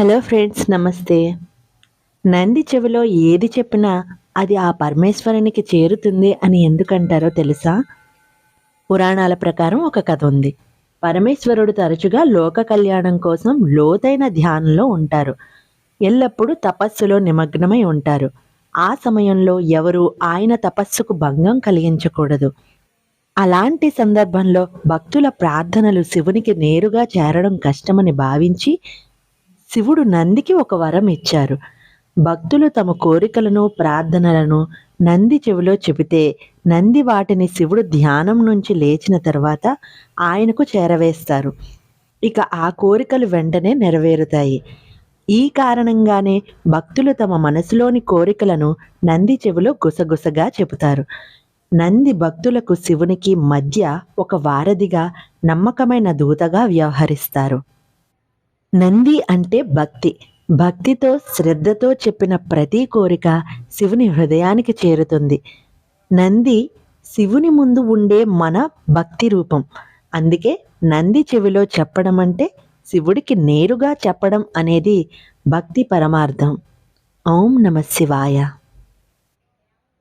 Hello friends నమస్తే. నంది చెవిలో ఏది చెప్పినా అది ఆ పరమేశ్వరునికి చేరుతుంది అని ఎందుకంటారో తెలుసా? పురాణాల ప్రకారం ఒక కథ ఉంది. పరమేశ్వరుడు తరచుగా లోక కళ్యాణం కోసం లోతైన ధ్యానంలో ఉంటారు. ఎల్లప్పుడూ తపస్సులో నిమగ్నమై ఉంటారు. ఆ సమయంలో ఎవరు ఆయన తపస్సుకు భంగం కలిగించకూడదు. అలాంటి సందర్భంలో భక్తుల ప్రార్థనలు శివునికి నేరుగా చేరడం కష్టమని భావించి శివుడు నందికి ఒక వరం ఇచ్చారు. భక్తులు తమ కోరికలను ప్రార్థనలను నంది చెవిలో చెబితే నంది వాటిని శివుడు ధ్యానం నుంచి లేచిన తర్వాత ఆయనకు చేరవేస్తారు. ఇక ఆ కోరికలు వెంటనే నెరవేరుతాయి. ఈ కారణంగానే భక్తులు తమ మనసులోని కోరికలను నంది చెవిలో గుసగుసగా చెబుతారు. నంది భక్తులకు శివునికి మధ్య ఒక వారధిగా నమ్మకమైన దూతగా వ్యవహరిస్తారు. నంది అంటే భక్తి. భక్తితో శ్రద్ధతో చెప్పిన ప్రతి కోరిక శివుని హృదయానికి చేరుతుంది. నంది శివుని ముందు ఉండే మన భక్తి రూపం. అందుకే నంది చెవిలో చెప్పడం అంటే శివుడికి నేరుగా చెప్పడం అనేది భక్తి పరమార్థం. ఓం నమ శివాయ.